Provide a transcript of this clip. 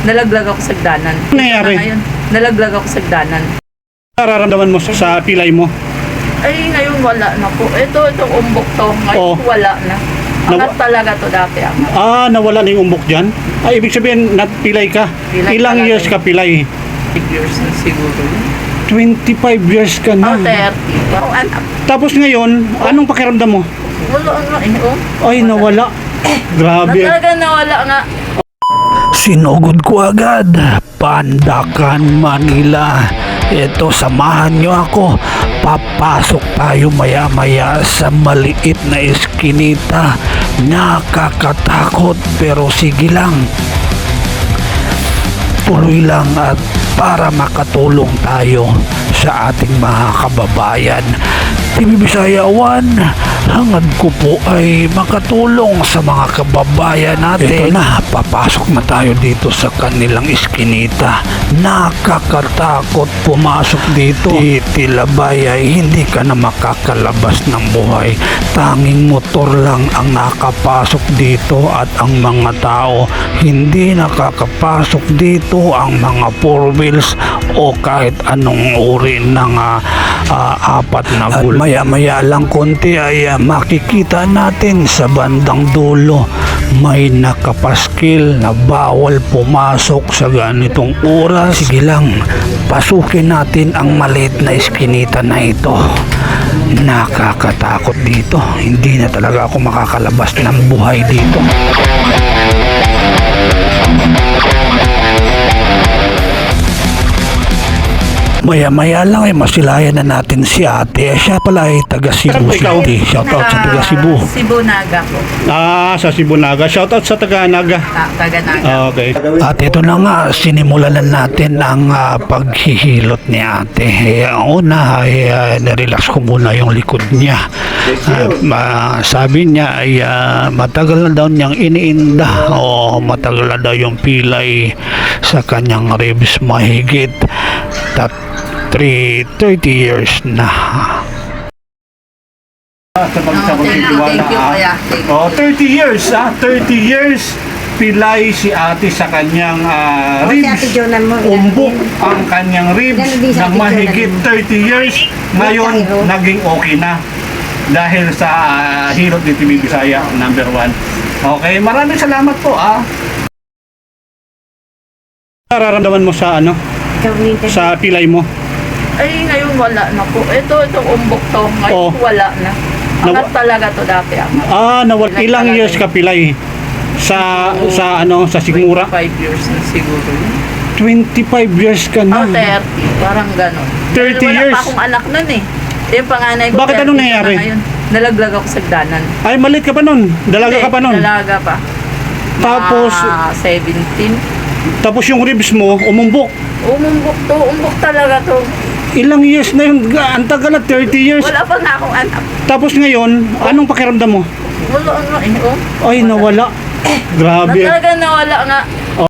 Nalaglag ako sa danan. Ano nangyari? Ngayon, nalaglag ako sa danan. Nararamdaman mo sa, sa pilay mo? Ay, ngayon wala na po. Ito, itong umbok to. Ngayon Oo. wala na. Angat Nawa- talaga to dati. Angat. Ah, nawala na yung umbok dyan? Ay, ibig sabihin, napilay ka. Pilay Ilang talaga years yun. ka pilay? 8 years na siguro. yun. 25 years ka Oh, na. 30. Wow, anak. Tapos ngayon, anong pakiramdam mo? Wala nga eh. Oh. Ay, nawala. Na Grabe. talaga nawala nga. Sinugod ko agad. Pandakan, Manila. Ito, samahan nyo ako. Papasok tayo maya-maya sa maliit na eskinita. Nakakatakot pero sige lang. Tuloy lang at para makatulong tayo sa ating mga kababayan. TV Bisaya 1, hangad ko po ay makatulong sa mga kababayan natin. Ito na, papasok na tayo dito sa kanilang iskinita. Nakakatakot pumasok dito. Titilabay ay hindi ka na makakalabas ng buhay. Tanging motor lang ang nakapasok dito at ang mga tao hindi nakakapasok dito ang mga four wheels o kahit anong uri ng ah, ah, apat na At maya-maya lang konti ay ah, makikita natin sa bandang dulo may nakapaskil na bawal pumasok sa ganitong oras. Sige lang, pasukin natin ang maliit na eskinita na ito. Nakakatakot dito. Hindi na talaga ako makakalabas ng buhay dito. Maya-maya lang ay masilayan na natin si ate. Siya pala ay taga Cebu Ikaw? City. Shout out sa taga Cebu. Cebu Naga po. Ah, sa Cebu Naga. Shoutout sa taga Naga. Ta- taga Naga. Ah, okay. At ito na nga, sinimulan na natin ang ah, paghihilot ni ate. Eh, ang una ay ah, nirelax ko muna yung likod niya. Ah, ma- sabi niya ay ah, matagal na daw niyang iniinda o matagal na daw yung pilay sa kanyang ribs mahigit tat 3, 30 years na. Sa Oh, you, kuya. Thank you. Oh, 30 years, ah. 30 years pilay si ate sa kanyang ah, si ribs. Umbok ang kanyang ribs ng mahigit Jonan. 30 years. Ngayon, naging okay na. Dahil sa ah, Hirot ni TV Bisaya, number 1. Okay, maraming salamat po, ah. Nararamdaman mo sa ano? Sa pilay mo? Ay, ngayon wala na po. Ito, itong umbok to. Ngayon Oo. wala na. Angat Nawa- talaga to dati. Angat. Ah, nawal Pilay ilang talaga years ka pilay? Sa sa ano, sa Sigmura? 5 years na siguro. yun. 25 years ka Oh, na. 30. Parang gano'n. 30 Wala years? pa akong anak nun eh. Yung panganay ko. Bakit 30 anong na nangyari? Ngayon, nalaglag ako sa danan. Ay, malit ka pa nun. Dalaga ka pa nun. Dalaga pa. Tapos, Mga 17. tapos yung ribs mo, umumbok. Umumbok to. Umbok talaga to. Ilang years na yun? Ang tagal na, 30 years. Wala pa nga akong anak. Tapos ngayon, anong pakiramdam mo? Wala nga eh. Oh. Ay, nawala. Na Grabe. talaga nawala nga.